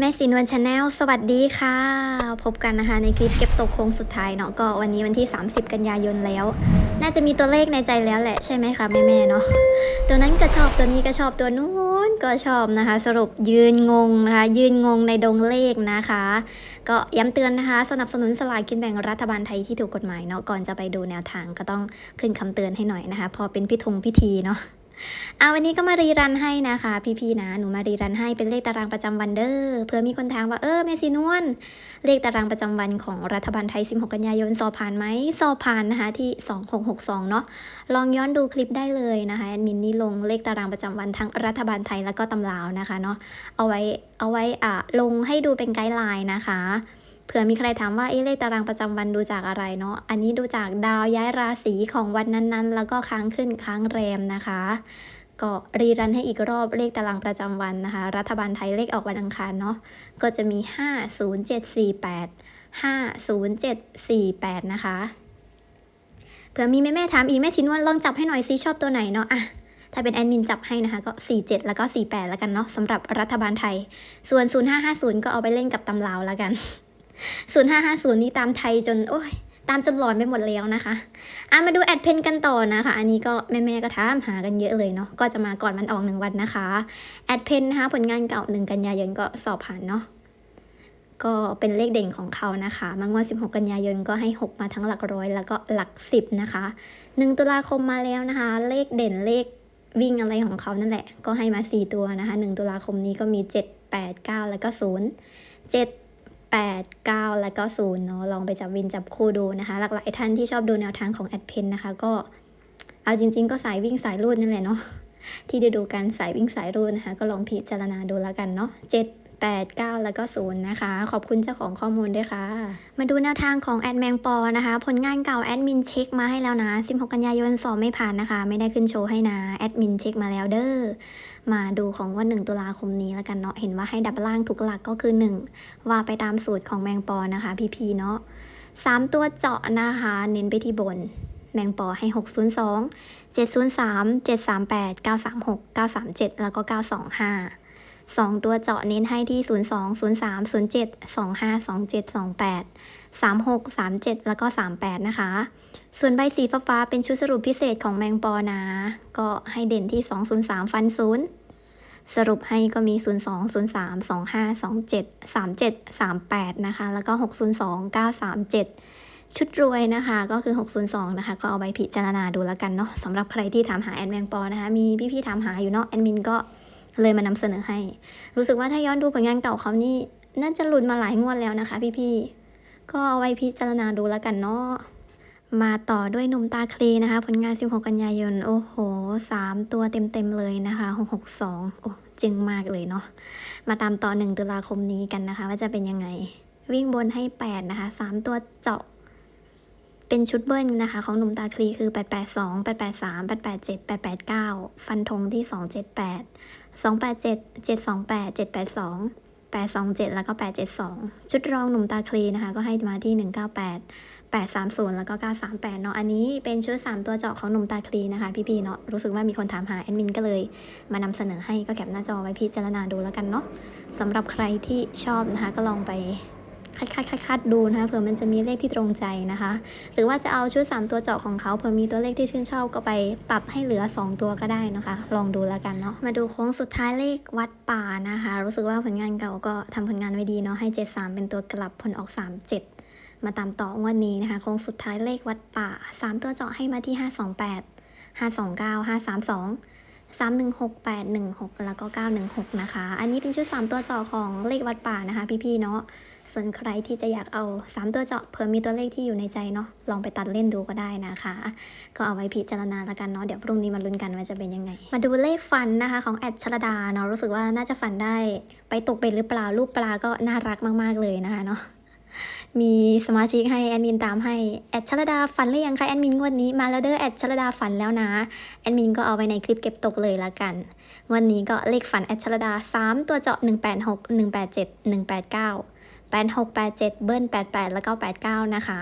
แม่สีนวลชาแนลสวัสดีค่ะ พบกันนะคะในคลิปเก็บตกโค้งสุดท้ายเนาะก็วันนี้วันที่ 30 กันยายนแล้ว น่าจะมีตัวเลขในใจแล้วแหละใช่ไหมคะแม่ๆเนาะตัวนั้นก็ชอบตัวนี้ก็ชอบตัวนู้นก็ชอบนะคะ สรุปยืนงงนะคะ ยืนงงในดงเลขนะคะ ก็ย้ำเตือนนะคะ สนับสนุนสลากกินแบ่งรัฐบาลไทยที่ถูกกฎหมายเนาะก่อนจะไปดูแนวทางก็ต้องขึ้นคำเตือนให้หน่อยนะคะ พอเป็นพิธงพิธีเนาะ เอาวันนี้ก็มารีรันให้นะคะ พี่ๆนะหนูมารีรันให้เป็นเลขตารางประจำวันเด้อเผื่อมีคนถามว่าเออเมซินวลเลขตารางประจำวันของรัฐบาลไทย 16 กันยายนสอบผ่านไหมสอบผ่านนะคะที่ 2662 เนาะลองย้อนดูคลิปได้เลยนะคะแอดมินนี่ลงเลขตารางประจำวันทั้งรัฐบาลไทยแล้วก็ตำราวนะคะเนาะเอาไว้เอาไว้อะลงให้ดูเป็นไกด์ไลน์นะคะ เผื่อมีใครถามว่าเอ๊ะเลขตารางประจำวันดูจากอะไรเนาะ อันนี้ดูจากดาวย้ายราศีของวันนั้นๆ แล้วก็ค้างขึ้นค้างแรมนะคะ ก็รีรันให้อีกรอบเลขตารางประจำวันนะคะ รัฐบาลไทยเลขออกวันอังคารเนาะ ก็จะมี 50748 50748 นะคะ เผื่อมีแม่แม่ๆถามอีกแม่ชินวนลองจับให้หน่อยซิชอบตัวไหนเนาะอะถ้าเป็นแอดมินจับให้นะคะ ก็ 47 แล้วก็ 48 แล้วกันเนาะสำหรับรัฐบาลไทย ส่วน 0550 ก็เอาไปเล่นกับตำลาวแล้วกัน 0550 นี่ตามไทยจน โอ้ย ตามจนหลอนไปหมดแล้วนะคะอะมาดูแอดเพนกันต่อนะคะ อันนี้ก็แม่ ๆ ก็ถามหากันเยอะเลยเนาะ ก็จะมาก่อนมันออกหนึ่งวันนะคะ แอดเพนนะคะ ผลงานเก่าหนึ่งกันยายนก็สอบผ่านเนาะ ก็เป็นเลขเด่นของเขานะคะ มางวด16 กันยายนก็ให้ 6 มาทั้งหลักร้อยแล้วก็หลัก 10 นะคะ 1 ตุลาคมมาแล้วนะคะ เลขเด่นเลขวิ่งอะไรของเขานั่นแหละ ก็ให้มา 4 ตัวนะคะ 1 ตุลาคมนี้ก็มี 7 8 9 แล้วก็ 0 7 8 9 แล้วก็0เนาะลองไปจับวินจับคู่ดูนะคะ หลากหลายท่านที่ชอบดูแนวทางของแอดเพนนะคะ ก็เอาจริง ๆ ก็สายวิ่งสายรูดนั่นแหละเนาะที่ได้ดูการสายวิ่งสายรูดนะคะ ก็ลองพิจารณาดูแล้วกันเนาะ7 8 9 แล้วก็ 0 นะคะ ขอบคุณเจ้าของข้อมูลด้วยค่ะ มาดูแนวทางของแอดแมงปอนะคะ ผลงานเก่าแอดมินเช็คมาให้แล้วนะ 16 กันยายนสอบไม่ผ่านนะคะ ไม่ได้ขึ้นโชว์ให้นะแอดมินเช็คมาแล้วเด้อมาดูของวัน 1 ตุลาคมนี้แล้วกันเนาะเห็นว่าให้ดับล่างทุกหลักก็คือ 1 ว่าไปตามสูตรของแมงปอนะคะ พี่ๆเนาะ3 ตัวเจาะนะคะ เน้นไปที่บนแมงปอให้ 602 703 738 936 937 แล้วก็ 925 2 ตัวเจาะเน้นให้ที่ 02 03 07 25 27 28 36 37 แล้วก็ 38 นะคะ ส่วนใบสีฟ้าๆเป็นชุดสรุปพิเศษของแมงปอนะ ก็ให้เด่นที่ 203 ฟัน 0 สรุปให้ก็มี 02 03 25 27 37 38 นะคะ แล้วก็ 602 937 ชุดรวยนะคะ ก็คือ 602 นะคะ ก็เอาไปพิจารณาดูแล้วกันเนาะสำหรับใครที่ถามหาแอดแมงปอนะคะ มีพี่ๆถามหาอยู่เนาะแอดมินก็ เลยมานำเสนอให้ รู้สึกว่าถ้าย้อนดูผลงานเก่าเขานี่น่าจะหลุดมาหลายงวดแล้วนะคะ พี่ๆ ก็เอาไว้พิจารณาดูแล้วกันเนาะ มาต่อด้วยหนุ่มตาคลีนะคะ ผลงาน 16 กันยายน โอ้โห 3 ตัวเต็มๆเลยนะคะ 662 โอ้จึงมากเลยเนาะ มาตามต่อ 1 ตุลาคมนี้กันนะคะ ว่าจะเป็นยังไง วิ่งบนให้ 8 นะคะ 3 ตัวเจาะ เป็นชุดเบิ้ลนะคะ ของหนุ่มตาคลีคือ 882 883 887 889 ฟันธงที่ 278 287 728 782 827 แล้วก็ 872 ชุดรองหนุ่มตาคลีนะคะ ก็ให้มาที่ 198 830 แล้วก็ 938 เนาะ อันนี้เป็นชุด 3 ตัวเจาะของหนุ่มตาคลีนะคะ พี่ๆ เนาะ รู้สึกว่ามีคนถามหาแอดมินก็เลย มานำเสนอให้ก็แคปหน้าจอไว้พิจารณาดูแล้วกันเนาะสำหรับใครที่ชอบนะคะ ก็ลองไป คัดคัดคัดคัดดูนะคะเผื่อมันจะมีเลขที่ตรงใจนะคะ หรือว่าจะเอาชุด 3 ตัวเจาะของเขาเผื่อมีตัวเลขที่ชื่นชอบก็ไปตัดให้เหลือ 2 ตัวก็ได้นะคะ ลองดูแล้วกันเนาะมาดูโค้งสุดท้ายเลขวัดป่านะคะ รู้สึกว่าผลงานเก่าก็ทำผลงานไว้ดีเนาะให้73เป็นตัวกลับผลออก 37 มาตามต่อวันนี้นะคะโค้งสุดท้ายเลขวัดป่า 3 ตัวเจาะให้มาที่ 528 529 532 316 816 แล้วก็ 916 นะคะ อันนี้เป็นชุด 3 ตัวเจาะของเลขวัดป่านะคะ พี่ๆ เนาะ ส่วนใครที่จะอยากเอา 3 ตัวเจาะเผื่อมีตัวเลขที่อยู่ในใจเนาะลองไปตัดเล่นดูก็ได้นะคะ ก็เอาไว้พิจารณาแล้วกันเนาะเดี๋ยวพรุ่งนี้มาลุ้นกันว่าจะเป็นยังไง มาดูเลขฟันนะคะของแอดชลดาเนาะรู้สึกว่าน่าจะฟันได้ ไปตกเป็นหรือเปล่ารูปปลาก็น่ารักมากๆเลยนะคะเนาะมีสมาชิกให้แอดมินตามให้แอดชลดาฝันหรือยังคะแอดมินงวดนี้มาแล้วเด้อแอดชลดาฝันแล้วนะแอดมินก็เอาไว้ในคลิปเก็บตกเลยละกัน วันนี้ก็เลขฝันแอดชลดา 3 ตัวเจาะ 186 187 189 8687 เบิ้ล88 แล้วก็ 89 นะคะ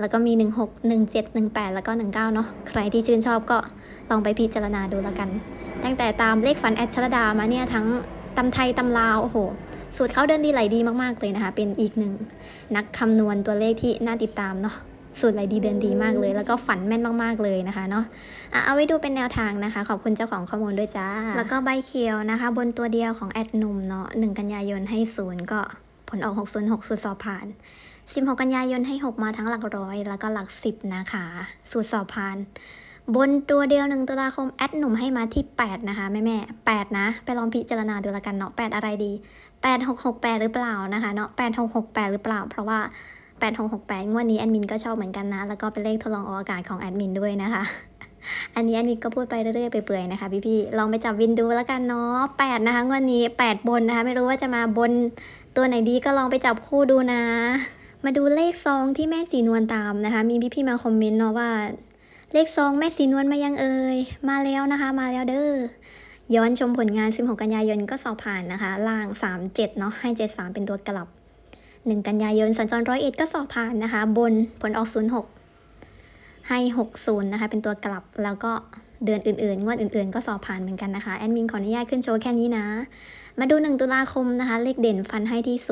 แล้วก็มี 16 17 18 แล้วก็ 19 เนาะใครที่ชื่นชอบก็ลองไปพิจารณาดูแล้วกัน ตั้งแต่ตามเลขฝันแอดชลดามาเนี่ยทั้งตำไทยตำลาว โอ้โหสูตรเขาเดินดีไหลดีมากๆเลยนะคะ เป็นอีกหนึ่งนักคำนวณตัวเลขที่น่าติดตามเนาะสูตรไหลดีเดินดีมากเลย แล้วก็ฝันแม่นมาก ๆ เลยนะคะเนาะอะเอาไว้ดูเป็นแนวทางนะคะ ขอบคุณเจ้าของข้อมูลด้วยจ้า แล้วก็ใบเขียวนะคะ บนตัวเดียวของแอดหนุ่มเนาะหนึ่งกันยายนให้ศูนย์ก็ ผลออก 606 สูตรสอบผ่าน 16 กันยายนให้ 6 มาทั้งหลักร้อย แล้วก็หลัก 10 นะคะ สูตรสอบผ่าน บนตัวเดียวหนึ่งตุลาคม แอดหนุ่มให้มาที่ 8 นะคะ แม่แม่8นะ ไปลองพิจารณาดูละกันเนาะ 8 อะไรดี 8668 หรือเปล่านะคะเนาะ 8668 หรือเปล่า เพราะว่า 8668 งวดนี้แอดมินก็ชอบเหมือนกันนะ แล้วก็เป็นเลขทดลองออกอากาศของแอดมินด้วยนะคะ อันนี้แอดมินก็พูดไปเรื่อยๆไปเปื่อยๆนะคะพี่ๆลองไปจับวินดูแล้วกันเนาะ8นะคะงวดนี้8บนนะคะ ไม่รู้ว่าจะมาบนตัวไหนดีก็ลองไปจับคู่ดูนะ มาดูเลขซองที่แม่สีนวลตามนะคะ มีพี่ๆมาคอมเมนต์เนาะว่า เลขซองแม่สีนวลมายังเอ่ยมาแล้วนะคะ มาแล้วเด้อย้อนชมผลงาน 16 กันยายนก็สอบผ่านนะคะ ล่าง 37 เนาะให้73 เป็นตัวกลับ 1 กันยายนสัญจรร้อยเอ็ดก็สอบผ่านนะคะ บนผลออก 06 ให้ 60 นะคะ เป็นตัวกลับแล้วก็เดือนอื่นๆ งวดอื่นๆ ก็สอบผ่านเหมือนกันนะคะ แอดมินขออนุญาตขึ้นโชว์แค่นี้นะ มาดู 1 ตุลาคมนะคะ เลขเด่นฟันให้ที่ 063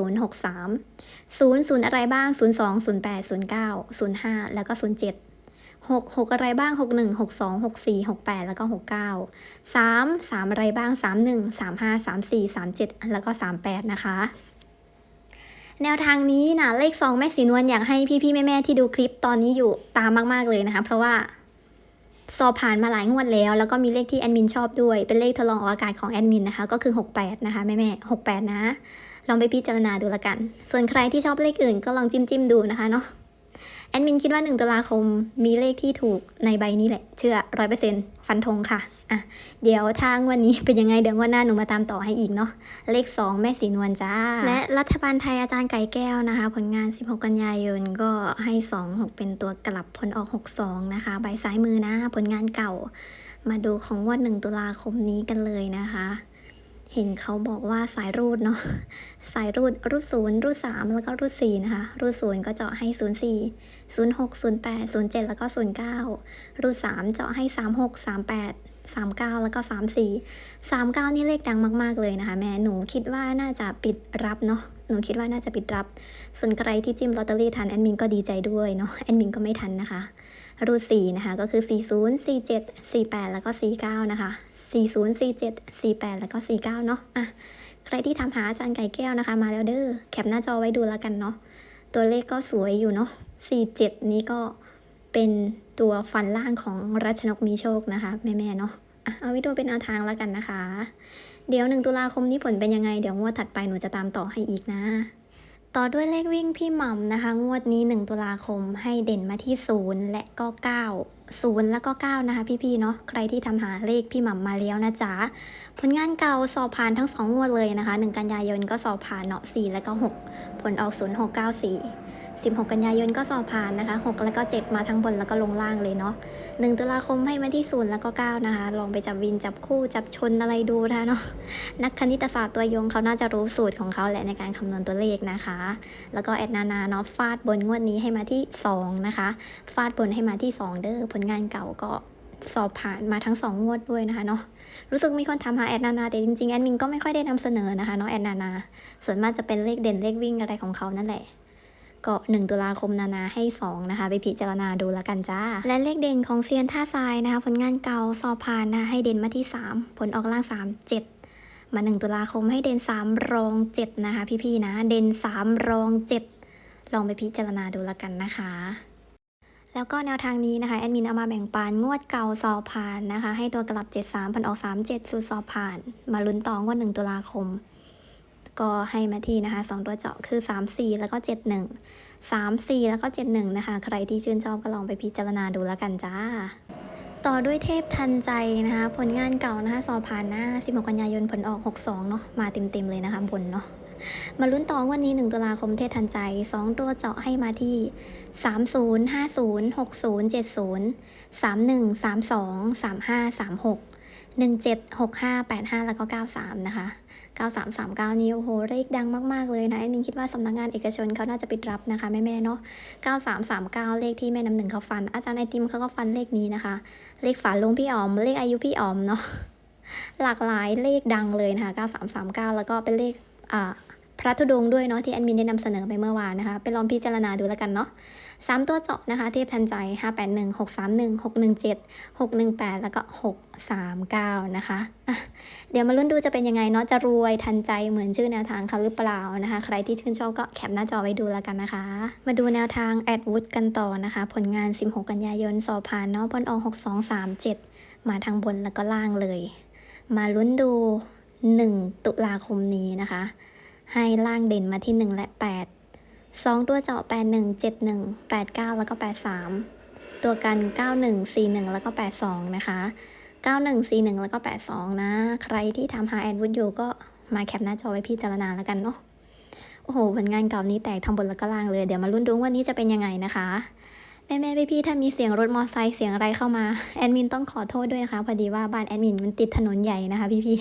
0 0 อะไรบ้าง 02 08 09 05 แล้วก็ 07หกหกอะไรบ้างหกหนึ่งหกสองหกสี่หกแปดแล้วก็หกเก้าสามสามอะไรบ้างสามหนึ่งสามห้าสามสี่สามเจ็ดแล้วก็สามแปดนะคะ แนวทางนี้นะเลขสองแม่สีนวลอยากให้พี่ๆแม่ๆที่ดูคลิปตอนนี้อยู่ตามมากๆเลยนะคะ เพราะว่าสอบผ่านมาหลายงวดแล้ว แล้วก็มีเลขที่แอดมินชอบด้วย เป็นเลขทดลองออกอากาศของแอดมินนะคะ ก็คือ 68 นะคะ แม่ๆ68 นะ ลองไปพิจารณาดูละกัน ส่วนใครที่ชอบเลขอื่นก็ลองจิ้มจิ้มดูนะคะเนาะ แอดมินคิดว่า 1ตุลาคมมีเลขที่ถูกในใบนี้แหละ เชื่อร้อยเปอร์เซ็นต์ฟันธงค่ะ อะ เดี๋ยวทางวันนี้เป็นยังไงเดี๋ยววันหน้าหนูมาตามต่อให้อีกเนาะ เลข 2 แม่สีนวลจ้า และรัฐบาลไทยอาจารย์ไก่แก้วนะคะ ผลงาน 16 กันยายนก็ให้ 2 6 เป็นตัวกลับผลออก 62 นะคะ ใบซ้ายมือนะ ผลงานเก่า มาดูของงวด1ตุลาคมนี้กันเลยนะคะ เห็นเขาบอกว่าสายรูดเนาะสายรูดรูดศูนย์รูดสามแล้วก็รูดสี่นะคะ รูดศูนย์ก็เจาะให้ศูนย์สี่ศูนย์หกศูนย์แปดศูนย์เจ็ดแล้วก็ศูนย์เก้ารูดสามเจาะให้สามหกสามแปดสามเก้าแล้วก็สามสี่สามเก้านี่เลขดังมาก ๆ เลยนะคะแม่หนูคิดว่าน่าจะปิดรับเนาะหนูคิดว่าน่าจะปิดรับ ส่วนใครที่จิ้มลอตเตอรี่ทันแอดมินก็ดีใจด้วยเนาะแอดมินก็ไม่ทันนะคะ รูดสี่นะคะก็คือสี่ศูนย์สี่เจ็ดสี่แปดแล้วก็สี่เก้านะคะ สี่ศูนย์สี่เจ็ดสี่แล้วก็สี่เนาะอะใครที่ทำหาอาจารย์ไก่แก้วนะคะ มาแล้วเด้อแคปหน้าจอไว้ดูแล้วกันเนาะตัวเลขก็สวยอยู่เนาะ47 นี้ก็เป็นตัวฟันล่างของรัชนกมีโชคนะคะ แม่ๆเนาะอะเอาไว้ดูเป็นแนวทางแล้วกันนะคะ เดี๋ยวหนึ่งตุลาคมนี้ผลเป็นยังไง เดี๋ยวงวดถัดไปหนูจะตามต่อให้อีกนะ ต่อด้วยเลขวิ่งพี่หม่ำนะคะ งวดนี้ 1 ตุลาคมให้เด่นมาที่ 0 และก็ 9 0 แล้วก็ 9 นะคะพี่ๆเนาะใครที่ทำหาเลขพี่หม่ำมาแล้วนะจ๊ะผลงานเก่าสอบผ่านทั้ง 2 งวดเลยนะคะ 1 กันยายนก็สอบผ่านเนาะ4แล้วก็ 6 ผลออก 0 6 9 4 16 กันยายนก็สอบผ่านนะคะ 6 แล้วก็ 7 มาทั้งบนแล้วก็ลงล่างเลยเนาะ1ตุลาคมให้มาที่ 0 แล้วก็ 9 นะคะ ลองไปจับวินจับคู่จับชนอะไรดูนะคะเนาะนักคณิตศาสตร์ตัวยงเขาน่าจะรู้สูตรของเขาแหละในการคำนวณตัวเลขนะคะ แล้วก็แอดนานาเนาะฟาดบนงวดนี้ให้มาที่ 2 นะคะ ฟาดบนให้มาที่ 2 เด้อผลงานเก่าก็สอบผ่านมาทั้ง 2 งวดด้วยนะคะเนาะ รู้สึกมีคนถามหาแอดนานา แต่จริงๆ แอดมินก็ไม่ค่อยได้นำเสนอนะคะเนาะแอดนานา ส่วนมากจะเป็นเลขเด่นเลขวิ่งอะไรของเขานั่นแหละ ก็1ตุลาคมนานาให้ 2 นะคะ ไปพิจารณาดูแล้วกันจ้า และเลขเด่นของเซียนท่าทรายนะคะ ผลงานเก่าสอบผ่านนะคะให้เด่นมาที่ 3 ผลออกล่าง 3 7มา 1 ตุลาคมให้เด่น3 รอง 7 นะคะ พี่ๆนะ เด่น3 รอง 7 ลองไปพิจารณาดูแล้วกันนะคะ แล้วก็แนวทางนี้นะคะแอดมินเอามาแบ่งปันงวดเก่าสอบผ่านนะคะ ให้ตัวกลับ 73ผลออก 37สูตรสอบผ่าน มาลุ้นต่องวด1ตุลาคม ก็ให้มาที่นะคะ 2 ตัวเจาะคือ 3 4 แล้วก็ 7 1 3 4 แล้วก็ 7 1 นะคะ ใครที่ชื่นชอบก็ลองไปพิจารณาดูแล้วกันจ้า ต่อด้วยเทพทันใจนะคะ ผลงานเก่านะคะสอบผ่านหน้า 16 กันยายนผลออก 62 เนาะมาเต็มๆเลยนะคะบนเนาะมาลุ้นต่อวันนี้ 1 ตุลาคมเทพทันใจ 2 ตัวเจาะให้มาที่ 30 50 60 70 31 32 35 36 17 65 85 แล้วก็ 93 นะคะ 9339 นี้โอ้โหเลขดังมากๆเลยนะแอดมินคิดว่าสำนักงานเอกชนเขาน่าจะปิดรับนะคะแม่ๆเนาะ9339 เลขที่แม่น้ำหนึ่งเขาฟัน อาจารย์ไอติมเขาก็ฟันเลขนี้นะคะ เลขฝาลุงพี่อ๋อม เลขอายุพี่อ๋อมเนาะหลากหลายเลขดังเลยนะคะ9339 แล้วก็เป็นเลขอ่าพระธุดงค์ด้วยเนาะที่แอดมินได้นำเสนอไปเมื่อวานนะคะไปลองพิจารณาดูแล้วกันเนาะ สามตัวเจาะนะคะ เทพทันใจ 581 631 617 618 แล้วก็ 639 นะคะะเดี๋ยวมาลุ้นดูจะเป็นยังไงเนาะจะรวยทันใจเหมือนชื่อแนวทางเขาหรือเปล่านะคะ ใครที่ชื่นชอบก็แคปหน้าจอไว้ดูแล้วกันนะคะ มาดูแนวทางแอดวูดกันต่อนะคะ ผลงาน 16 กันยายนสอบผ่านเนาะบนออก6237 มาทางบนแล้วก็ล่างเลย มาลุ้นดู 1 ตุลาคมนี้นะคะ ให้ล่างเด่นมาที่ 1 และ 8 2 ตัวเจาะ 81 71 89 แล้วก็ 83 ตัวกัน 91 41 แล้วก็ 82 นะคะ 91 41 แล้วก็ 82 นะ ใครที่ทำหาแอดวุฒอยู่ก็มาแคปหน้าจอไว้พิจารณาแล้วกันเนาะ โอ้โห ผลงานเก่านี้แตกทำบนแล้วก็ล่างเลย เดี๋ยวมาลุ้นดูว่าวันนี้จะเป็นยังไงนะคะ แม่แม่พี่พี่ถ้ามีเสียงรถมอไซค์เสียงอะไรเข้ามา แอดมินต้องขอโทษด้วยนะคะ พอดีว่าบ้านแอดมินมันติดถนนใหญ่นะคะ พี่พี่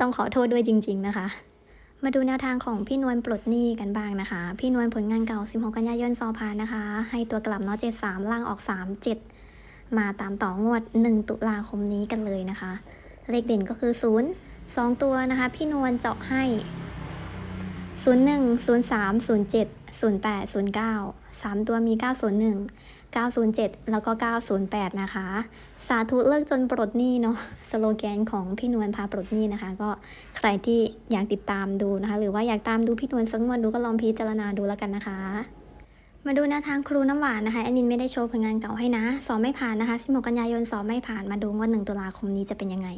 ต้องขอโทษด้วยจริง ๆ นะคะ มาดูแนวทางของพี่นวลปลดหนี้กันบ้างนะคะ พี่นวลผลงานเก่า 16 กันยายนซอพานนะคะ ให้ตัวกลับเนาะ73 ล่างออก 37 มาตามต่องวด 1 ตุลาคมนี้กันเลยนะคะ เลขเด่นก็คือ 0 2 ตัวนะคะ พี่นวลเจาะให้ 01 03 07 08 09 3 ตัวมี 901 907 แล้วก็ 908 นะคะ สาธุเลิกจนปลดหนี้เนาะสโลแกนของพี่นวลพาปลดหนี้นะคะ ก็ใครที่อยากติดตามดูนะคะ หรือว่าอยากตามดูพี่นวลสักงวดดูก็ลองพิจารณาดูแล้วกันนะคะ มาดูแนวทางครูน้ำหวานนะคะแอดมินไม่ได้โชว์ผลงานเก่าให้นะสอบไม่ผ่านนะคะ16กันยายนสอบไม่ผ่านมาดูงวด1ตุลาคมนี้จะเป็นยังไง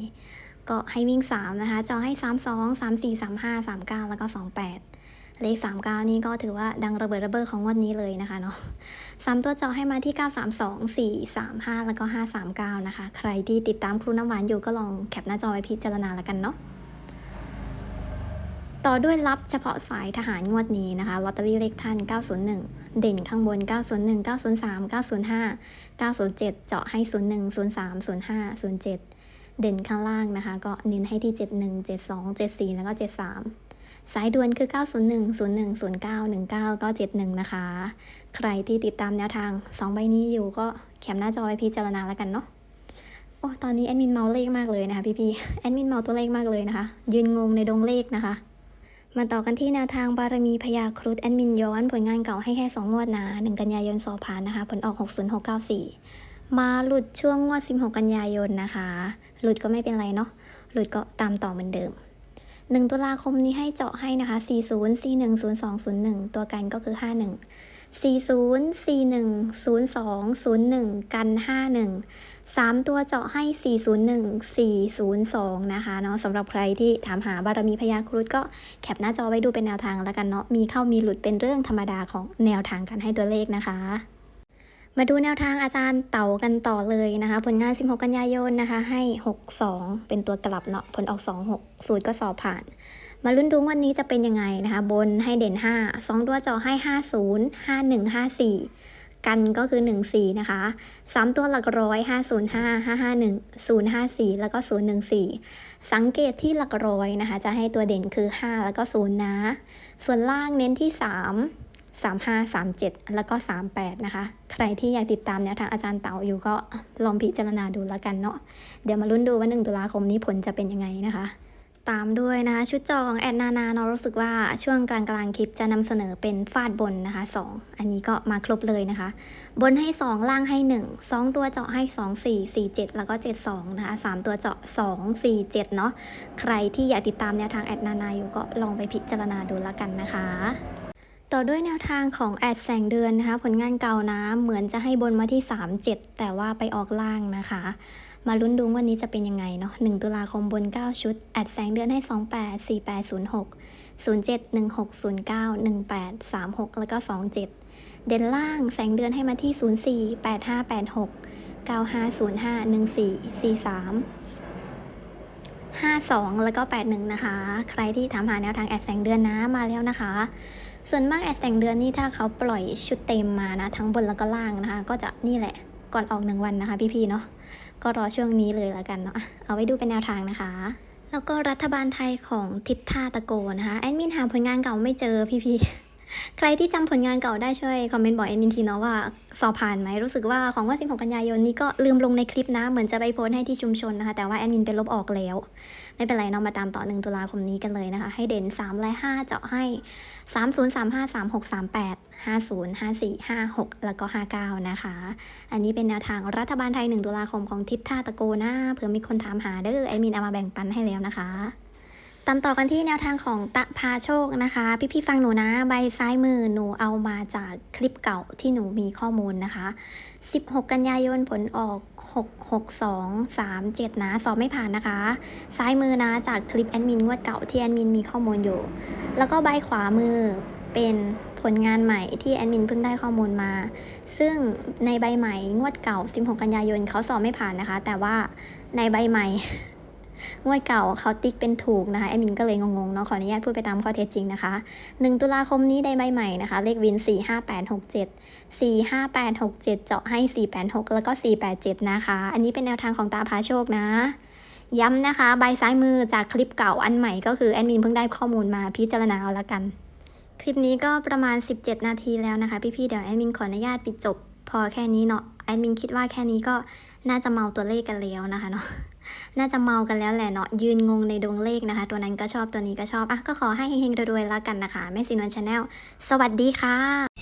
ก็ให้วิ่ง 3 นะคะจอให้ 3 2 3 4 3 5 3 9 แล้วก็ 28 เลข 39 นี่ก็ถือว่าดังระเบิดระเบ้อของงวดนี้เลยนะคะเนาะสามตัวจอให้มาที่ 932 4 3 5 แล้วก็ 539 นะคะ ใครที่ติดตามครูน้ำหวานอยู่ก็ลองแคปหน้าจอไว้พิจารณาแล้วกันเนาะต่อด้วยรับเฉพาะสายทหารงวดนี้นะคะลอตเตอรี่เลขท่าน 901 เด่นข้างบน 901 903 905 907 เจาะให้ 01 03 05 07 เด่นข้างล่างนะคะ ก็เน้นให้ที่ 71 72 74 แล้วก็ 73 สายด่วนคือ 901 01 09 19ก็71 นะคะ ใครที่ติดตามแนวทาง 2 ใบนี้อยู่ก็แคปหน้าจอไว้พิจารณาแล้วกันเนาะ โอ้ตอนนี้แอดมินเมาเลขมากเลยนะคะพี่ๆ แอดมินเมาตัวเลขมากเลยนะคะ ยืนงงในดงเลขนะคะ มาต่อกันที่แนวทางบารมีพยาครุฑแอดมินย้อนผลงานเก่าให้แค่ 2 งวดนะ1กันยายนสอบผ่านนะคะ ผลออก 60694 มาหลุดช่วงงวด 16 กันยายนนะคะ หลุดก็ไม่เป็นไรเนาะ หลุดก็ตามต่อเหมือนเดิม 1 ตุลาคมนี้ให้เจาะให้นะคะ 40 41 02 01 ตัวกันก็คือ 51 40 41 02 01 กัน 51 3 ตัวเจาะให้ 401 402 นะคะเนาะสำหรับใครที่ถามหาบารมีพยาครุฑก็แคปหน้าจอไว้ดูเป็นแนวทางแล้วกันเนาะมีเข้ามีหลุดเป็นเรื่องธรรมดาของแนวทางการให้ตัวเลขนะคะ มาดูแนวทางอาจารย์เต่ากันต่อเลยนะคะ ผลงาน 16 กันยายนนะคะ ให้ 62 เป็นตัวกลับเนาะผลออก 26 สูตรก็สอบผ่าน มาลุ้นดูวันนี้จะเป็นยังไงนะคะ บนให้เด่น 5 2 ตัวจอให้ 50 51 54 กันก็คือ 14 นะคะ 3 ตัวหลักร้อย 505 551 054 แล้วก็ 014 สังเกตที่หลักร้อยนะคะ จะให้ตัวเด่นคือ 5 แล้วก็ 0 นะ ส่วนล่างเน้นที่ 3 35 37 แล้วก็ 38 นะคะ ใครที่อยากติดตามแนวทางอาจารย์เต๋าอยู่ก็ลองพิจารณาดูแล้วกันเนาะเดี๋ยวมาลุ้นดูว่า 1 ตุลาคมนี้ผลจะเป็นยังไงนะคะตามด้วยนะชุดจองแอดนานาเนาะรู้สึกว่าช่วงกลางกลางคลิปจะนำเสนอเป็นฟาดบนนะคะ 2 อันนี้ก็มาครบเลยนะคะ บนให้ 2 ล่างให้ 1 2 ตัวเจาะให้ 2 4 4 7 แล้วก็ 72 นะคะ 3 ตัวเจาะ 2 4 7 เนาะใครที่อยากติดตามแนวทางแอดนานาอยู่ก็ลองไปพิจารณาดูแล้วกันนะคะ ต่อด้วยแนวทางของแอดแสงเดือนนะคะ ผลงานเก่านะเหมือนจะให้บนมาที่ 3 7 แต่ว่าไปออกล่างนะคะ มาลุ้นดูวันนี้จะเป็นยังไงเนาะ1ตุลาคมบน 9 ชุด แอดแสงเดือนให้ 28 4806 07 16 09 18 36 แล้วก็ 27 เด่นล่างแสงเดือนให้มาที่ 04 8586 9505 14 43 52 แล้วก็ 81 นะคะ ใครที่ถามหาแนวทางแอดแสงเดือนนะมาแล้วนะคะ ส่วนมากแอดแต่งเดือนนี่ถ้าเขาปล่อยชุดเต็มมานะทั้งบนแล้วก็ล่างนะคะ ก็จะนี่แหละก่อนออกหนึ่งวันนะคะ พี่ๆเนาะก็รอช่วงนี้เลยแล้วกันเนาะเอาไว้ดูเป็นแนวทางนะคะ แล้วก็รัฐบาลไทยของทิศท่าตะโกนะคะแอดมินหาผลงานเก่าไม่เจอพี่ ใครที่จำผลงานเก่าได้ช่วยคอมเมนต์บอกแอดมินทีเนาะว่าสอบผ่านไหมรู้สึกว่าของวัน16กันยายนนี้ก็ลืมลงในคลิปนะ เหมือนจะไปโพสให้ที่ชุมชนนะคะ แต่ว่าแอดมินไปลบออกแล้ว ไม่เป็นไรเนาะมาตามต่อ 1 ตุลาคมนี้กันเลยนะคะ ให้เด่น3และ5 เจาะให้ 3 0 3 5 3 6 3 8 5 0 5 4 5 6 แล้วก็ 59 นะคะ อันนี้เป็นแนวทางรัฐบาลไทย 1 ตุลาคมของทิศท่าตะโกนะเผื่อมีคนถามหาเด้อแอดมินเอามาแบ่งปันให้แล้วนะคะ ตามต่อกันที่แนวทางของตะพาโชคนะคะ พี่ๆฟังหนูนะใบซ้ายมือหนูเอามาจากคลิปเก่าที่หนูมีข้อมูลนะคะ 16 กันยายนผลออก 6 6 2 3 7 นะ สอบไม่ผ่านนะคะ ซ้ายมือนะจากคลิปแอดมินงวดเก่าที่แอดมินมีข้อมูลอยู่ แล้วก็ใบขวามือเป็นผลงานใหม่ที่แอดมินเพิ่งได้ข้อมูลมา ซึ่งในใบใหม่งวดเก่า 16 กันยายนเขาสอบไม่ผ่านนะคะ แต่ว่าในใบใหม่ งวดเก่าเขาติ๊กเป็นถูกนะคะแอดมินก็เลยงงๆเนาะขออนุญาตพูดไปตามข้อเท็จจริงนะคะ 1 ตุลาคมนี้ได้ใบใหม่นะคะ เลขวิน 45867 45867 เจาะให้ 486 แล้วก็ 487 นะคะ อันนี้เป็นแนวทางของตาพาโชคนะย้ำนะคะ ใบซ้ายมือจากคลิปเก่าอันใหม่ก็คือแอดมินเพิ่งได้ข้อมูลมาพิจารณาเอาละกัน คลิปนี้ก็ประมาณ 17 นาทีแล้วนะคะ พี่ๆเดี๋ยวแอดมินขออนุญาตปิดจบพอแค่นี้เนาะแอดมินคิดว่าแค่นี้ก็น่าจะเมาตัวเลขกันแล้วนะคะเนาะ น่าจะเมากันแล้วแหละเนาะยืนงงในดวงเลขนะคะ ตัวนั้นก็ชอบตัวนี้ก็ชอบอะก็ขอให้เฮงๆรวยๆแล้วกันนะคะแม่สินวันชาแนลสวัสดีค่ะ